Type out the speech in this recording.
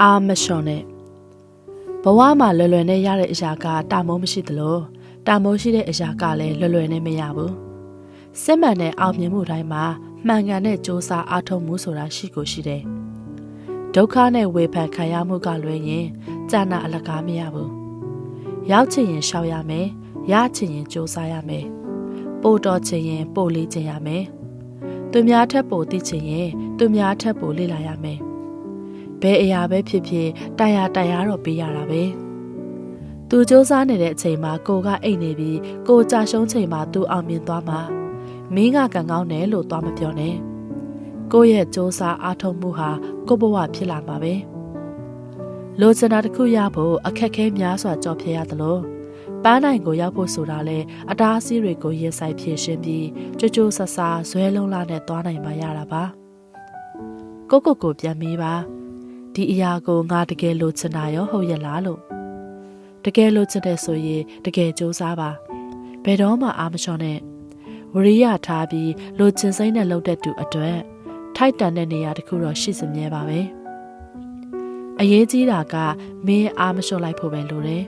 အာမလျှော်နဲ့ဘဝမှာလွယ်လွယ်နဲ့ရတဲ့အရာကတာမုံမရှိသလိုတာမုံရှိတဲ့အရာကလည်းလွယ်လွယ်နဲ့မရဘူးစစ်မှန်တဲ့အောင်မြင်မှုတိုင်းမှာမှန်ကန်တဲ့စ조사အားထုတ်မှုဆိုတာရှိကိုရှိတယ်ဒုက္ခနဲ့ဝေဖန်ခံရမှုကလွယ်ရင်ကြာနာအလကားမရဘူးရောက်ချင်ရင်ရှောက်ရမယ်ရချင်ရင်စ조사ရမယ်ပို့တော်ချင်ရင်ပို့လေးချင်ရမယ်သူများထက်ပိုသိချင်ရင်သူများထက်ပိုလေ့လာရမယ် ဘယ်အရာပဲဖြစ်ဖြစ်တရားတရားတော့ပေးရတာပဲသူစ조사နေတဲ့အချိန်မှာကိုကအိတ်နေပြီးကိုကြာရှုံးချိန်မှာသူအောင်မြင်သွားမှာမင်းကကံကောင်းတယ်လို့သွားမပြောနဲ့ကိုယ့်ရဲ့စ조사အားထုတ်မှုဟာကိုယ့်ဘဝဖြစ်လာမှာပဲလိုချင်တာတစ်ခုရဖို့အခက်ခဲများစွာကြော်ဖြတ်ရသလိုပန်းနိုင်ကိုရောက်ဖို့ဆိုတာလဲအတားအဆီးတွေကိုရင်ဆိုင်ဖြည့်ရှင်းပြီးကြိုးကြိုးဆဆဇွဲလုံးလာနဲ့သွားနိုင်မှရတာပါကိုကိုကိုပြန်မေးပါ ဒီအရာကိုငါတကယ်လိုချင်တာရောဟုတ်ရဲ့လားလို့တကယ်လိုချင်တဲ့ဆိုရင်တကယ်စူးစမ်းပါဘယ်တော့မှအားမလျှော့နဲ့ဝရိယထားပြီးလိုချင်စိမ့်နဲ့လှုပ်တဲ့သူအတွက်ထိုက်တန်တဲ့နေရာတစ်ခုတော့ရှိစမြဲပါပဲအရေးကြီးတာကမင်းအားမလျှော့လိုက်ဖို့ပဲလိုတယ်